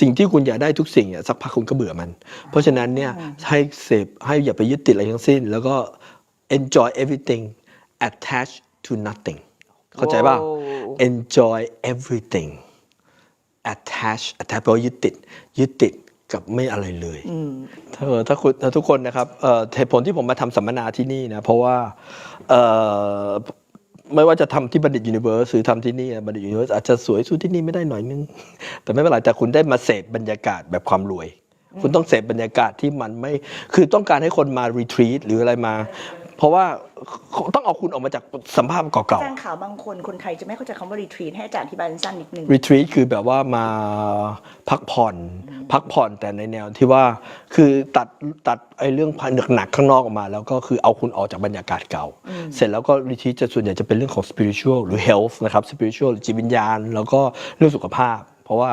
สิ่งที่คุณอยากได้ทุกสิ่งอะสักพักคุณก็เบื่อมัน เพราะฉะนั้นเนี่ยให้เสพให้อย่าไปยึดติดอะไรทั้งสิ้น แล้วก็ enjoy everything attach to nothing เข้าใจป่ะโอ้ enjoy everything attach attach แปลว่ายึดติด ยึดติดกับไม่อะไรเลยถ้าถ้าคุณถ้าทุกคนนะครับเอ่อเหตุผลที่ผมมาทำสัมมนาที่นี่นะ เพราะว่าเอ่อ ไม่ว่าจะทำที่บัณฑิตยูนิเวอร์สหรือทำที่นี่บัณฑิตยูนิเวอร์สอาจจะสวยสู้ที่นี่ไม่ได้หน่อยนึง แต่ไม่เป็นไรแต่คุณได้มาเสพบรรยากาศแบบความรวย คุณต้องเสพบรรยากาศที่มันไม่ คือต้องการให้คนมารีทรีตหรืออะไรมา เพราะว่าต้องเอาคุณออกมาจากสัมภาษณ์เก่าๆอาจารย์ข่าวบางคนคนไทยจะไม่เข้าใจคำว่ารีทรีตให้อาจารย์อธิบายสั้นๆนิดนึงรีทรีตคือแบบว่ามาพักผ่อน พักผ่อนแต่ในแนวที่ว่าคือตัดตัดไอ้เรื่องพันหนักๆข้างนอกออกมา แล้วก็คือเอาคุณออกจากบรรยากาศเก่า เสร็จแล้วก็รีทรีตจะส่วนใหญ่จะเป็นเรื่องของ spiritual หรือ health นะครับ spiritual หรือจิตวิญญาณ แล้วก็เรื่องสุขภาพ เพราะว่า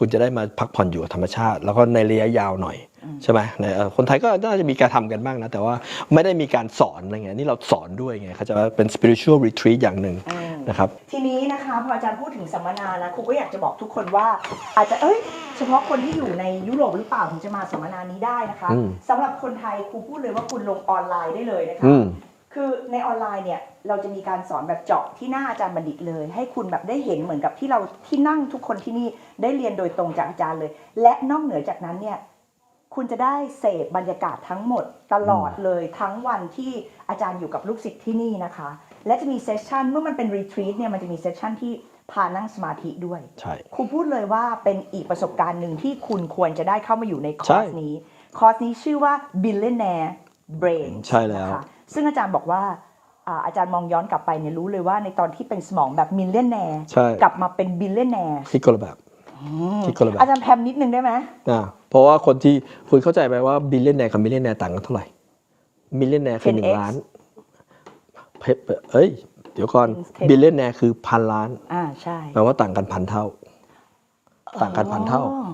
คุณจะได้มาพักผ่อนอยู่กับธรรมชาติ แล้วก็ในระยะยาวหน่อยใช่ไหมในเอ่อคนไทยก็น่าจะมีการทำกันบ้างนะ แต่ว่าไม่ได้มีการสอนอะไรเงี้ยนี่เราสอนด้วยไงเขาใจะว่าเป็น spiritual retreat อย่างหนึ่งนะครับทีนี้นะคะพออาจารย์พูดถึงสัมมนานะครูก็อยากจะบอกทุกคนว่า อาจจะเอ้ยเฉพาะคนที่อยู่ในยุโรปหรือเปล่าถึงจะมาสัมมนานี้ได้นะคะอืมสำหรับคนไทยครูพูดเลยว่าคุณลงออนไลน์ได้เลยนะคะอืม คือในออนไลน์เนี่ยเราจะมีการสอนแบบเจาะที่หน้าอาจารย์บัณฑิตเลย ให้คุณแบบได้เห็นเหมือนกับที่เราที่นั่งทุกคนที่นี่ได้เรียนโดยตรงจากอาจารย์เลย และนอกเหนือจากนั้นเนี่ยคุณจะได้เสพบรรยากาศทั้งหมดตลอดเลยทั้งวันที่อาจารย์อยู่กับลูกศิษย์ที่นี่นะคะ และจะมีเซสชันเมื่อมันเป็นรีทรีตเนี่ยมันจะมีเซสชันที่พานั่งสมาธิด้วยใช่ครูพูดเลยว่าเป็นอีกประสบการณ์หนึ่งที่คุณควรจะได้เข้ามาอยู่ในคอใช่ร์สนี้ คอร์สนี้ชื่อว่า Billionaire Brain ใช่แล้วนะคะ ซึ่งอาจารย์บอกว่าอ่าอาจารย์มองย้อนกลับไปเนี่ยรู้เลยว่าในตอนที่เป็นสมองแบบมิลเลนแนร์ใช่กลับมาเป็นบิลเลนแนร์คิดคนละแบบคิดคนละแบบอาจารย์แพมนิดนึงได้ไหมอ่าเพราะว่าคนที่คุณเข้าใจไหมว่าบิลเลนแนร์กับมิลเลนแนร์ต่างกันเท่าไหร่มิลเลนแนร์คือหนึ่งล้านเพเอ้ยเดี๋ยวก่อนบิลเลนแนร์คือพันล้านอ่าใช่แปลว่าต่างกันพันเท่า ต่างกันพันเท่าอ๋อ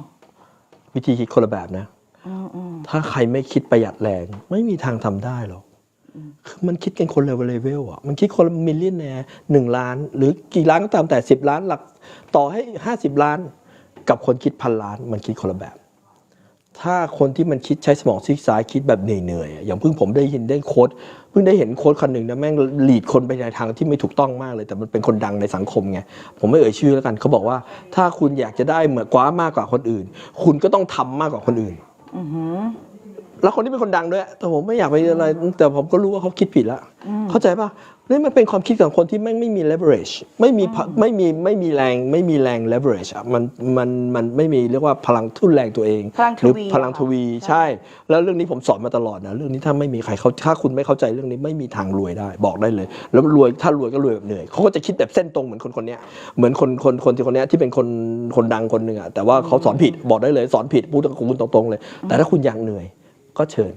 วิธีคิดคนละแบบนะอืมอืมถ้าใครไม่คิดประหยัดแรง ไม่มีทางทำได้หรอกคือ มันคิดกันคนละเลเวลอะมันคิดคนละมิลเลียนแนร์หนึ่งล้าน หรือกี่ล้านก็ตามแต่สิบล้านหลักต่อให้ห้าสิบล้าน กับคนคิดพันล้าน มันคิดคนละแบบ ถ้าคนที่มันคิดใช้สมองซีกซ้ายคิดแบบเหนื่อยๆอะอย่างเพิ่งผมได้ยินได้โค้ดเพิ่งได้เห็นโค้ดคนหนึ่งนะแม่งหลีดคนไปในทางที่ไม่ถูกต้องมากเลย แต่มันเป็นคนดังในสังคมไงผมไม่เอ่ยชื่อแล้วกันเขาบอกว่า ถ้าคุณอยากจะได้เหมือนกว้ามากกว่าคนอื่น คุณก็ต้องทำมากกว่าคนอื่น แล้วคนที่เป็นคนดังด้วย แต่ผมไม่อยากไปอะไร แต่ผมก็รู้ว่าเขาคิดผิดแล้วเข้าใจป่ะนี่มันเป็นความคิดของคนที่แม่งไม่มี leverage ไม่มีพะไม่มีไม่มีแรงไม่มีแรง leverage อะมันมันมันไม่มีเรียกว่าพลังทุนแรงตัวเองพลังทหรือวีพลังทวีใช่ แล้วเรื่องนี้ผมสอนมาตลอดนะเรื่องนี้ถ้าไม่มีใครเขาถ้าคุณไม่เข้าใจเรื่องนี้ไม่มีทางรวยได้บอกได้เลย แล้วรวยถ้ารวยก็รวยแบบเหนื่อยเขาก็จะคิดแบบเส้นตรงเหมือนคนคนเนี้ยเหมือนคนคนคนที่คนเนี้ยที่เป็นคนคนดังคนหนึ่งอะแต่ว่าเขาสอนผิดบอกได้เลยสอนผิดพูดกับคุณตรงๆเลย แต่ถ้าคุณอยากเหนื่อย ก็เชิญ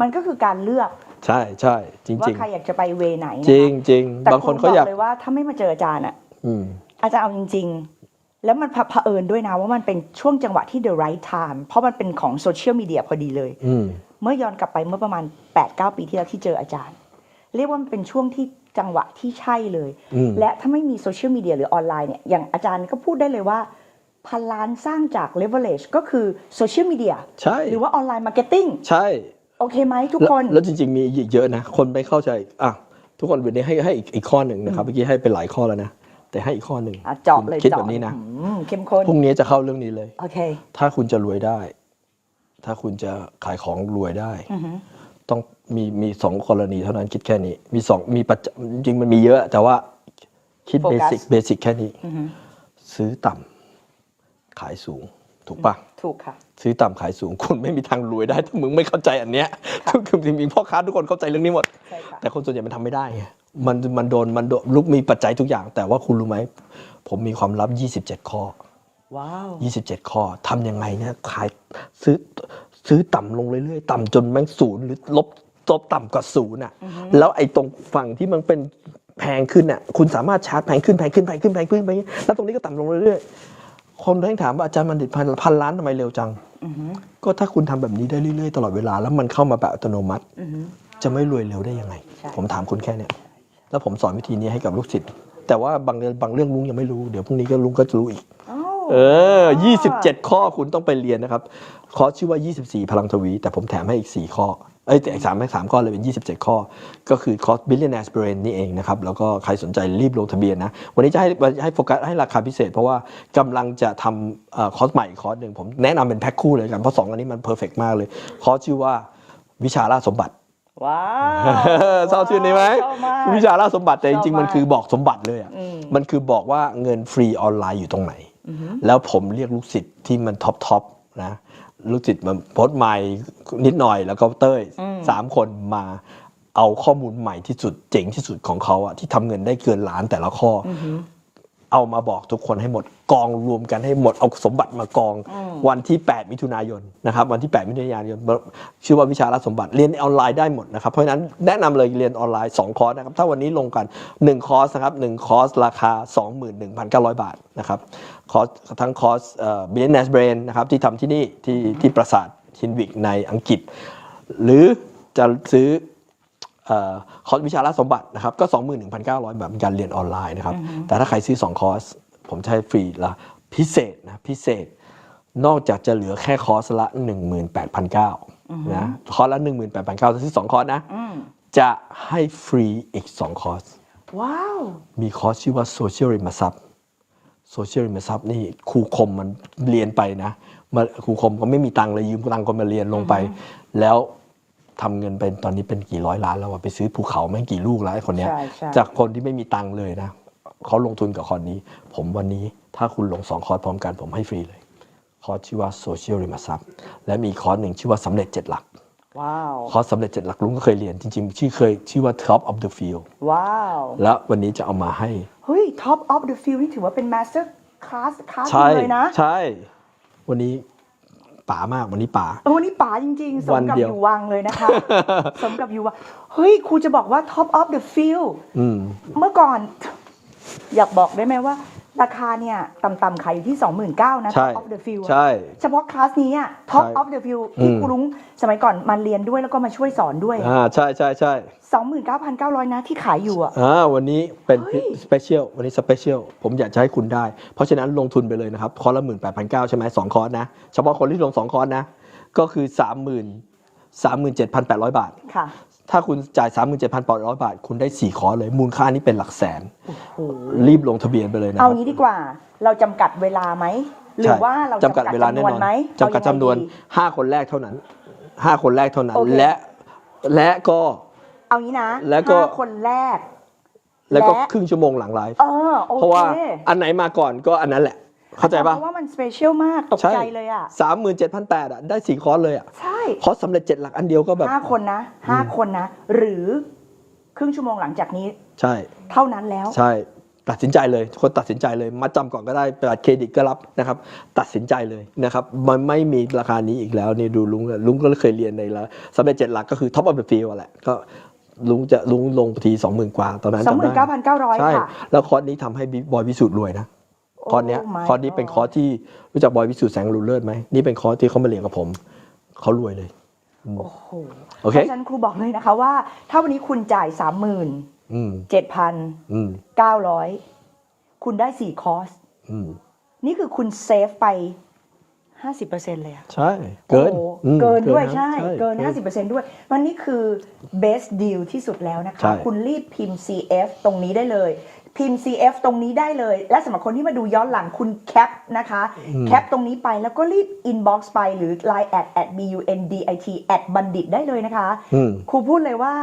มันก็คือการเลือกใช่ใช่จว่าริงใครอยากจะไปเวไหนนะๆจริงจริงแต่บางคนเขาอยากบเลยว่าถ้าไม่มาเจออาจารย์อะอืมอาจารย์เอาจริง ๆ แล้วมันเผอิญด้วยนะว่ามันเป็นช่วงจังหวะที่ the right time เพราะมันเป็นของโซเชียลมีเดียพอดีเลยอืมเมื่อย้อนกลับไปเมื่อประมาณ8-9ปีที่แล้วที่เจออาจารย์ เรียกว่ามันเป็นช่วงที่จังหวะที่ใช่เลยอืมและถ้าไม่มีโซเชียลมีเดียหรือออนไลน์เนี่ยอย่างอาจารย์ก็พูดได้เลยว่า พันล้านสร้างจาก leverage ก็คือโซเชียลมีเดียใช่หรือว่าออนไลน์มาร์เก็ตติ้งใช่ โอเคไหมทุกแล้วคน แล้วจริง ๆ มีอีกเยอะนะ คนไม่เข้าใจอะทุกคนวันนี้ให้ให้อีกอีกข้อหนึ่งนะครับเมื่อกี้ให้เป็นหลายข้อแล้วนะ แต่ให้อีกข้อหนึ่งอะเจาะเลยคิดเจาะแบบนี้นะอืมเข้มข้นพรุ่งนี้จะเข้าเรื่องนี้เลยโอเค ถ้าคุณจะรวยได้ ถ้าคุณจะขายของรวยได้อือฮึต้องมีมีสองกรณีเท่านั้นคิดแค่นี้ มีสองมีปัจจัยจริงๆมันมีเยอะ แต่ว่าคิดโฟเบกัสสิกเบสิกแค่นี้อือฮึซื้อต่ำ ขายสูง ถูกปะถูกค่ะ ซื้อต่ำขายสูงคุณไม่มีทางรวยได้ ถ้ามึงไม่เข้าใจอันเนี้ยคือคือจริงๆพ่อค้าทุกคนเข้าใจเรื่องนี้หมดใช่ค่ะแต่คนส่วนใหญ่มันทำไม่ได้ไงมันมันโดนมันโดนลุกมีปัจจัยทุกอย่าง แต่ว่าคุณรู้ไหมผมมีความลับ 27 ข้อว้าว27 ข้อทำยังไงเนี่ยขายซื้อซื้อต่ำลงเรื่อยๆ ต่ำจนแม่งศูนย์หรือลบลบต่ำกว่าศูนย์อะแล้วไอ้ตรงฝั่งที่มันเป็นแพงขึ้นอะคุณสามารถชาร์จแพงขึ้นแพงขึ้นแพงขึ้นแพงขึ้นไปอย่างเงี้ยแล้วตรงนี้ก็ต่ำลงเรื่อยๆ คนทั้งถามว่าอาจารย์มันดิตพันพันล้านทำไมเร็วจังอือฮึก็ถ้าคุณทำแบบนี้ได้เรื่อยๆตลอดเวลา แล้วมันเข้ามาแบบอัตโนมัติอือฮึจะไม่รวยเร็วได้ยังไงใช่ผมถามคุณแค่เนี้ยแล้วผมสอนวิธีนี้ให้กับลูกศิษย์แต่ว่าบางเรื่องบางเรื่องลุงยังไม่รู้เดี๋ยวพรุ่งนี้ก็ลุงก็จะรู้อีกอ้าวเออ 27 ข้อคุณต้องไปเรียนนะครับคอร์สชื่อว่า 24 พลังทวี แต่ผมแถมให้อีก 4 ข้อ เอ้ยแต่อีกสามให้สามข้อเลยเป็น 27 ข้อ ก็คือคอร์ส Billionaires Brain นี่เองนะครับ แล้วก็ใครสนใจรีบลงทะเบียนนะ วันนี้จะให้ให้โฟกัสให้ราคาพิเศษ เพราะว่ากำลังจะทำเอ่อคอร์สใหม่อีกคอร์สหนึ่งผมแนะนำเป็นแพ็คคู่เลยกัน เพราะ2อันนี้มันเพอร์เฟกมากเลย คอร์สชื่อว่าวิชาล่าสมบัติว้าวชอบชื่อนี้ไหมชอบมากวิชาล่าสมบัติแต่จชริอบงๆมากมันคือบอกสมบัติเลยอะอืมมันคือบอกว่าเงินฟรีออนไลน์อยู่ตรงไหน แล้วผมเรียกลูกศิษย์ที่มันท็อปทอป นะลูกศิษย์มันโพสต์ใหม่นิดหน่อยแล้วก็เต้ยสามคนมาเอาข้อมูลใหม่ที่สุดเจ๋งที่สุดของเขาอะที่ทำเงินได้เกินล้านแต่ละข้ออ เอามาบอกทุกคนให้หมดกองรวมกันให้หมดเอาสมบัติมากองวันที่ 8 มิถุนายนนะครับวันที่ 8 มิถุนายนชื่อว่าวิชาราสมบัติเรียนออนไลน์ได้หมดนะครับเพราะฉะนั้นแนะนำเลยเรียนออนไลน์ 2 คอร์สนะครับถ้าวันนี้ลงกัน 1 คอร์สนะครับ1คอร์สราคา 21,900 บาทนะครับคอร์สทั้งคอร์สเอ่อ Business Brain นะครับที่ทำที่นี่ที่ที่ปราสาทฮินวิกในอังกฤษ หรือจะซื้อเอ่อ คอร์สวิชาราสมบัตินะครับก็ 21,900แบบเป็นการเรียนออนไลน์นะครับ แต่ถ้าใครซื้อ 2 คอร์ส ผมจะให้ฟรีละพิเศษนะพิเศษ นอกจากจะเหลือแค่คอร์สละ 18,900นะคอร์สละ 18,900ถ้าซื้อ 2 คอร์สนะ จะให้ฟรีอีก 2 คอร์ส ว้าว มีคอร์สชื่อว่า Social r e m a s u p Social r e m a s u p นี่ครูคมมันเรียนไปนะมาครูคมก็ไม่มีตังค์เลยยืมตังค์คนมาเรียนลงไป แล้ว ทำเงินเป็นตอนนี้เป็นกี่ร้อยล้านแล้วอะไปซื้อภูเขาไม่งกี่ลูกแล้วไอ้คนเนี้ย ใช่ใช่จากคนที่ไม่มีตังค์เลยนะเขาลงทุนกับคอร์สนี้ ผมวันนี้ถ้าคุณลงสองคอร์สพร้อมกันผมให้ฟรีเลย คอร์สชื่อว่า Social r e m a s u p และมีคอร์สหนึ่งชื่อว่าสำเร็จเจ็ดหลัก ว้าวคอร์สสำเร็จเจ็ดหลักลุงก็เคยเรียนจริงๆ ชื่อเคยชื่อว่า Top of the Field ว้าวแล้ววันนี้จะเอามาให้เฮ้ย Top of the Field นี่ถือว่าเป็น Master Class คลาสใช่เลยนะ ใช่ วันนี้ ป๋ามากวันนี้ป๋าเออวันนี้ป๋าจริงๆสวัมนกับเดียวอยู่วังเลยนะคะ สมกับอยู่วัง เฮ้ยครูจะบอกว่า Top of the Field อืมเมื่อก่อน อยากบอกได้ไหมว่า ราคาเนี่ยต่ำๆขายอยู่ที่ 29,000นะ ใช่ Top of the Field อะใช่ เฉพาะคลาสนี้อะ Top ใช่ of the Field ที่อืมครูรุ้งสมัยก่อนมาเรียนด้วยแล้วก็มาช่วยสอนด้วย อ่าใช่ใช่ใช่29,900 นะที่ขายอยู่อะ อ่าวันนี้เป็นเฮ้ย สเปเชียลวันนี้สเปเชียลผมอยากจะให้คุณได้ เพราะฉะนั้นลงทุนไปเลยนะครับ คอร์สละหมื่นแปดพันเก้าใช่ไหมสองคอร์สนะ เฉพาะคนที่ลงสองคอร์สนะ ก็คือสามหมื่นสามหมื่นเจ็ดพันแปดร้อยบาท ค่ะ ถ้าคุณจ่ายสามหมื่นเจ็ดพันแปดร้อยบาท คุณได้สี่คอร์สเลย มูลค่านี้เป็นหลักแสนโอ้โหรีบลงทะเบียนไปเลยนะคเอารับงี้ดีกว่า เราจำกัดเวลาไหม หรือใช่ว่าเราจำกัดเวลาแน่นอนไหมจำกัดจำนวน เอายังไงดีห้าคนแรกเท่านั้นห้าคนแรกเท่านั้น โอเค และและก็ เอางี้นะแล้วก็ ห้าคนแรก แล้วก็และ ครึ่งชั่วโมงหลังไลฟ์เออโอเคเพราะว่าอันไหนมาก่อนก็อันนั้นแหละ เข้าใจปะเพราะว่ามันสเปเชียลมากตกใจเลยอะสามหมื่นเจ็ดพันแปดอะได้สี่คอร์สเลยอะใช่คอร์สสำเร็จเจ็ดหลักอันเดียวก็แบบห้าคนนะห้าคนนะ หรือครึ่งชั่วโมงหลังจากนี้ ใช่ เท่านั้นแล้วใช่ตัดสินใจเลยคนตัดสินใจเลยมาจำก่อนก็ได้บัตรเครดิตก็รับนะครับ ตัดสินใจเลยนะครับมันไม่มีราคานี้อีกแล้วนี่ดูลุงลุงก็เคยเรียนในละสำเร็จเจ็ดหลักก็คือท็อปออฟเดอะฟิลแหละก็ลุงจะลุงลงทีสองหมื่นกว่าตอนนั้นสองหจำมื่นได้เก้าพันเก้าร้อยใช่ค่ะแล้วคอร์สนี้ทำให้บอยวิสุทธ์รวยนะ คอร์สเนี้ย Oh my คอร์สนี้เป็น God คอร์สที่รู้จักบอยวิสุทธ์แสงรูเลิศไหมนี่เป็นคอร์สที่เขามาเรียนกับผมเขารวยเลย โอ้โหโอเคเพราะฉะนั้นครูบอกเลยนะคะว่า ถ้าวันนี้คุณจ่ายสามหมื่นอืมเจ็ดพันอืมเก้าร้อยคุณได้สี่คอร์ส อืมนี่คือคุณเซฟไป 50%เลยอะใช่ เกินโอ้โหอืมเกินด้วยนะใช่ เกิน50%ด้วยวันนี้คือ best deal ที่สุดแล้วนะใช่ คะ คุณรีบพิมพ์ CF ตรงนี้ได้เลย พิมพ์ CF ตรงนี้ได้เลย และสำหรับคนที่มาดูย้อนหลังคุณแคปนะคะ แคปตรงนี้ไปแล้วก็รีบ inbox ไปหรือ line at at bundit at บัณฑิตได้เลยนะคะอืมครูพูดเลยว่า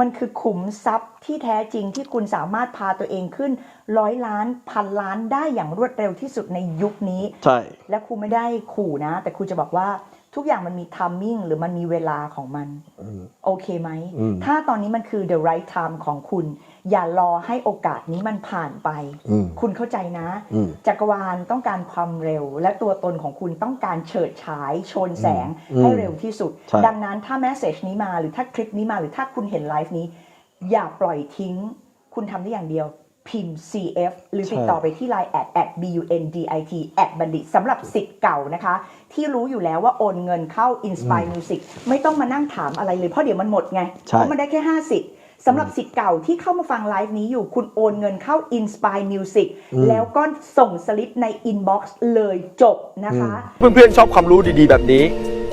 มันคือขุมทรัพย์ที่แท้จริงที่คุณสามารถพาตัวเองขึ้นร้อยล้านพันล้านได้อย่างรวดเร็วที่สุดในยุคนี้ ใช่ และครูไม่ได้ขู่นะ แต่ครูจะบอกว่า ทุกอย่างมันมีทัมมิ่งหรือมันมีเวลาของมัน โอเคไหมอืมถ้าตอนนี้มันคือ the right time ของคุณ อย่ารอให้โอกาสนี้มันผ่านไปอืมคุณเข้าใจนะอืมจักรวาลต้องการความเร็ว และตัวตนของคุณต้องการเฉิดฉายโชนแสงอืมให้เร็วที่สุดใช่ดังนั้นถ้าแมสเซจนี้มาหรือถ้าคลิปนี้มาหรือถ้าคุณเห็นไลฟ์นี้ อย่าปล่อยทิ้ง คุณทำได้อย่างเดียว พิมพ์ CF หรือติดต่อไปที่ Line at at bundit at บัณฑิตสำหรับสิทธิ์เก่านะคะ ที่รู้อยู่แล้วว่าโอนเงินเข้า Inspire Music ไม่ต้องมานั่งถามอะไรเลยเพราะเดี๋ยวมันหมดไง ใช่ เพราะมันได้แค่5สิทธิ์สำหรับสิทธิ์เก่าที่เข้ามาฟังไลฟ์นี้อยู่คุณโอนเงินเข้า Inspire Music แล้วก็ส่งสลิปใน Inbox เลยจบนะคะ เพื่อนๆชอบความรู้ดีๆแบบนี้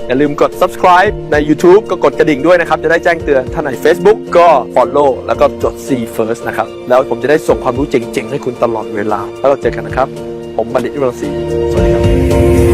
อย่าลืมกด subscribe ใน YouTube ก็กดกระดิ่งด้วยนะครับ จะได้แจ้งเตือนถ้าใน Facebook ก็ follow แล้วก็จด C first นะครับ แล้วผมจะได้ส่งความรู้เจ๋งๆ ให้คุณตลอดเวลา แล้วเราเจอกันนะครับ ผมบัณฑิตวิรังศรีสวัสดีครับ